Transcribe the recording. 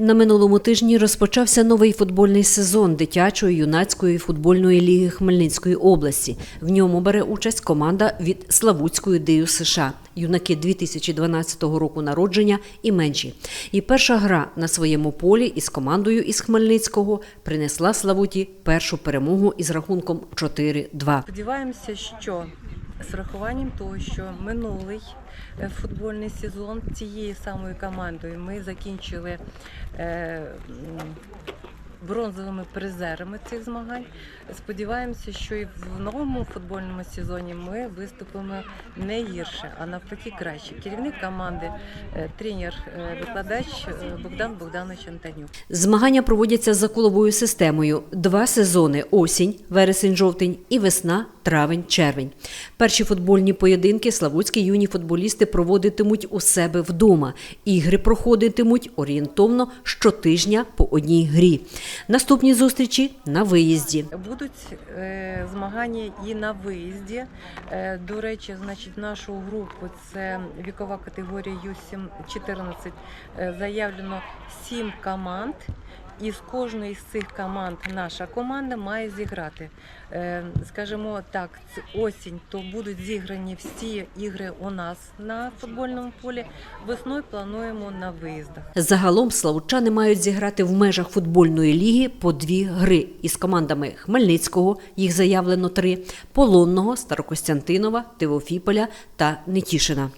На минулому тижні розпочався новий футбольний сезон дитячої юнацької футбольної ліги Хмельницької області. В ньому бере участь команда від Славутської ДЮ США. Юнаки 2012 року народження і менші. І перша гра на своєму полі із командою із Хмельницького принесла Славуті першу перемогу із рахунком 4-2. Сподіваємося, що з врахуванням того, що минулий е, футбольний сезон цією самою командою ми закінчили е, бронзовими призерами цих змагань. Сподіваємося, що і в новому футбольному сезоні ми виступимо не гірше, а навпаки краще. Керівник команди, е, тренер, викладач е, Богдан Богданович Антонюк. Змагання проводяться за коловою системою. Два сезони осінь, вересень-жовтень і весна, травень, червень. Перші футбольні поєдинки славутські юні футболісти проводитимуть у себе вдома. Ігри проходитимуть орієнтовно щотижня по одній грі. Наступні зустрічі на виїзді. Будуть е, змагання і на виїзді. Е, до речі, значить, нашу групу це вікова категорія Ю-7 14. Е, заявлено 7 команд. І з кожної з цих команд наша команда має зіграти. Е, скажімо так, осінь, то будуть зіграні всі ігри у нас на футбольному полі. Весною плануємо на виїздах. Загалом славутчани мають зіграти в межах футбольної ліги по дві гри із командами Хмельницького, їх заявлено три, Полонного, Старокостянтинова, Тивофіполя та Нетішина.